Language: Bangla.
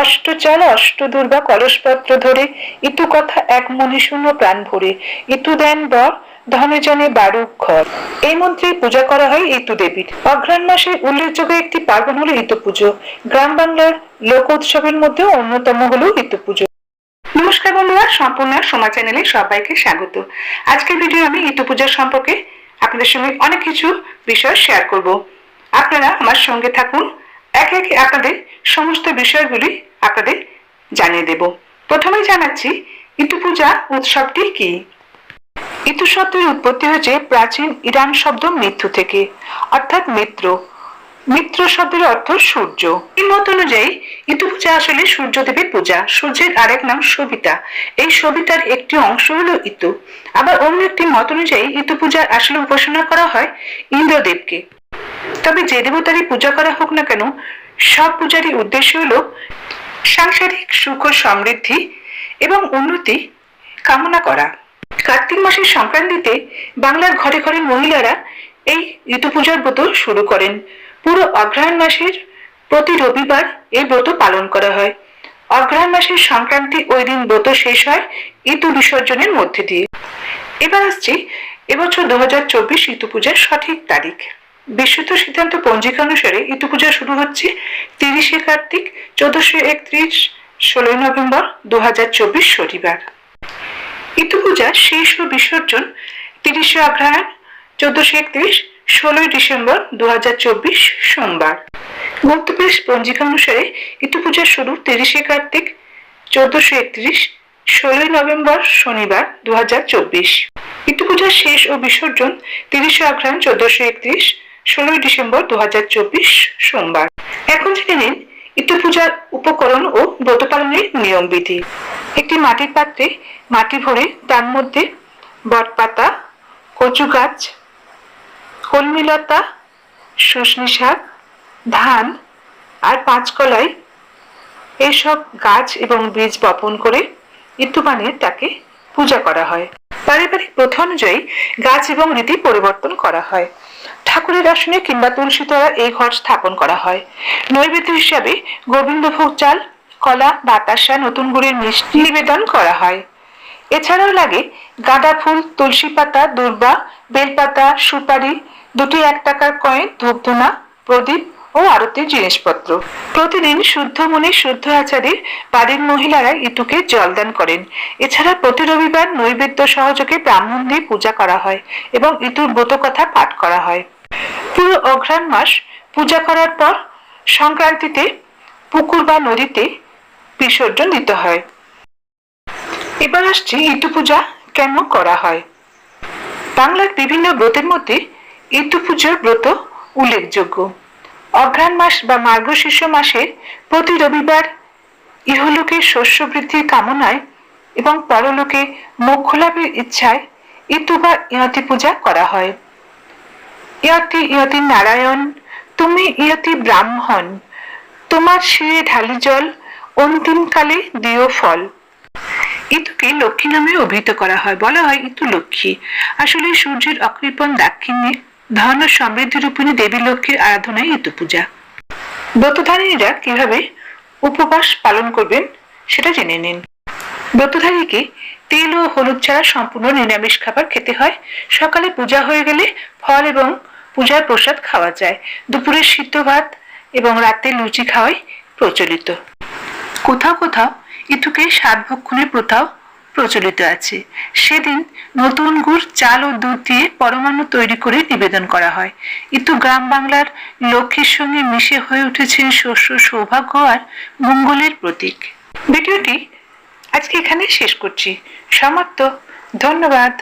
অষ্টচাল অষ্ট দুর্বা কলসপত্র ধরে ইতু কথা এক মনে শূন্য প্রাণ ভরে। ইতু দেন বর, ধনে জনে বারুক ঘর। এই মন্ত্রে পূজা করা হয় ইতু দেবীর। অঘ্রাণ মাসে উল্লেখযোগ্য একটি পার্বণ হলো ইতু পুজো। গ্রাম বাংলার লোক উৎসবের মধ্যে অন্যতম হলো ইতু পুজো। নমস্কার বন্ধুরা, সম্পূর্ণ সময় চ্যানেলে সবাইকে স্বাগত। আজকের ভিডিও আমি ইতু পূজার সম্পর্কে আপনাদের সঙ্গে অনেক কিছু বিষয় শেয়ার করব। আপনারা আমার সঙ্গে থাকুন। একে একে আপনাদের সমস্ত বিষয়গুলি আপনাদের জানিয়ে দেব। প্রথমেই জানাচ্ছি ইতু পূজা উৎসবটি কি? ইতু শব্দের উৎপত্তি হয়েছে প্রাচীন ইরান শব্দ মৃত্যু থেকে, অর্থাৎ মিত্র। মিত্র শব্দের অর্থ সূর্য। এই মত অনুযায়ী ইতু পূজা আসলে সূর্যদেবের পূজা। সূর্যের আরেক নাম সবিতা। এই সবিতার একটি অংশ হলো ইতু। আবার অন্য একটি মত অনুযায়ী ইতু পূজার আসলে উপাসনা করা হয় ইন্দ্রদেবকে। তবে যে দেবতারই পূজা করা হোক না কেন সব পূজারই উদ্দেশ্য হলো সাংসারিক সুখ সমৃদ্ধি এবং উন্নতি কামনা করা। কার্তিক মাসের সংক্রান্তিতে বাংলার ঘরে ঘরে মহিলারা এই ঋতু পূজার ব্রত শুরু করেন। পুরো অগ্রহায়ণ মাসের প্রতি রবিবার এই ব্রত পালন করা হয়। অগ্রহায়ণ মাসের সংক্রান্তি ওই দিন ব্রত শেষ হয় ঋতু বিসর্জনের মধ্যে দিয়ে। এবার আসছি এবছর দু হাজার চব্বিশ ঋতু পূজার সঠিক তারিখ। বিশুদ্ধ সিদ্ধান্ত পঞ্জিকা অনুসারে ঋতু পূজা শুরু হচ্ছে, তিরিশে কার্তিক, চোদ্দশো একত্রিশ, ষোলোই নভেম্বর দু হাজার চব্বিশ শনিবার। ঋতু পূজা শেষ ও বিসর্জন, তিরিশে অগ্রহায়ণ, চোদ্দশো একত্রিশ, ষোলোই ডিসেম্বর দু হাজার চব্বিশ সোমবার। গুপ্তপ্রেস পঞ্জিকা অনুসারে ঋতু পূজা শুরু, তিরিশে কার্তিক, চোদ্দশো একত্রিশ, ষোলোই নভেম্বর শনিবার দু হাজার চব্বিশ। ঋতু পূজার শেষ ও বিসর্জন, তিরিশে অগ্রহায়ণ, চোদ্দশো একত্রিশ ষোলোই ডিসেম্বর দু হাজার চব্বিশ সোমবার। এখন জেনে নিন ঋতু পূজার উপকরণ ও ব্রত পালনের নিয়ম বিধি। একটি মাটির পাত্রে মাটি ভরে তার মধ্যে বটপাতা, কচু গাছ, কলমিলতা শুশনি শাক, ধান আর পাঁচকলাই এইসব গাছ এবং বীজ বপন করে ঋতু বানিয়ে তাকে পূজা করা হয়। পারিবারিক প্রথা অনুযায়ী গাছ এবং রীতি পরিবর্তন করা হয়। ঠাকুরের আসনে কিংবা তুলসী তলা এই ঘর স্থাপন করা হয়। নৈবেদ্য হিসাবে গোবিন্দভোগ চাল, কলা, বাতাসা, নতুন গুড়ের মিষ্টি নিবেদন করা হয়। এছাড়াও লাগে গাঁদা ফুল, তুলসী পাতা, দুর্বা, বেলপাতা, সুপারি, দুটি এক টাকার কয়েন, ধূপধুনা, প্রদীপ ও আরতির জিনিসপত্র। প্রতিদিন শুদ্ধ মনে শুদ্ধ আচারে বাড়ির মহিলারা ইতুকে জলদান করেন। এছাড়া প্রতি রবিবার নৈবেদ্য সহযোগে ব্রাহ্মণ দিয়ে পূজা করা হয় এবং ইতুর ব্রত কথা পাঠ করা হয়। পুরো অঘ্রাণ মাস পূজা করার পর সংক্রান্তিতে পুকুর বা নদীতে বিসর্জন দিতে হয়। এবার আসছি ইতু পূজা কেন করা হয়? বাংলার বিভিন্ন ব্রতের মধ্যে ইতু পুজোর ব্রত উল্লেখযোগ্য। অঘ্রাণ মাস বা মার্গশীর্ষ মাসে প্রতি রবিবার ইহলোকে শস্য বৃদ্ধির কামনায় এবং পরলোকে মোক্ষ লাভের ইচ্ছায় ইতু বা ইয়তি পূজা করা হয়। ইয়তি ইয়তি নারায়ণ, তুমি ইয়তি ব্রাহ্মণ। তোমার শিরে ঢালি জল, অন্তিমকালে দিও ফল। ইতুকে লক্ষ্মী নামে অভিহিত করা হয়। বলা হয় ইতু লক্ষ্মী। আসলে সূর্যের অকৃপণ দাক্ষিণ্যে ধন সমৃদ্ধি রূপিণী দেবী লক্ষ্মীর আরাধনায় ইতু পূজা। ব্রতধারীরা কীভাবে উপবাস পালন করবেন, সেটা জেনে নিন। ব্রতধারীকে তেল ও হলুদ ছাড়া সম্পূর্ণ নিরামিষ খাবার খেতে হয়। সকালে পূজা হয়ে গেলে ফল এবং পূজার প্রসাদ খাওয়া যায়। দুপুরে সিদ্ধ ভাত এবং রাতে লুচি খাওয়াই প্রচলিত। কোথাও কোথাও ইতুকে সাত ভক্ষণের প্রথাও প্রচলিত আছে। সেদিন নতুন গুড়, চাল ও দুধ দিয়ে পরমাণু তৈরি করে নিবেদন করা হয়। ইতু গ্রাম বাংলার লক্ষ্মীর সঙ্গে মিশে হয়ে উঠেছে শস্য সৌভাগ্য আর মঙ্গলের প্রতীক। ভিডিওটি আজকে এখানে শেষ করছি। সমাপ্ত। ধন্যবাদ।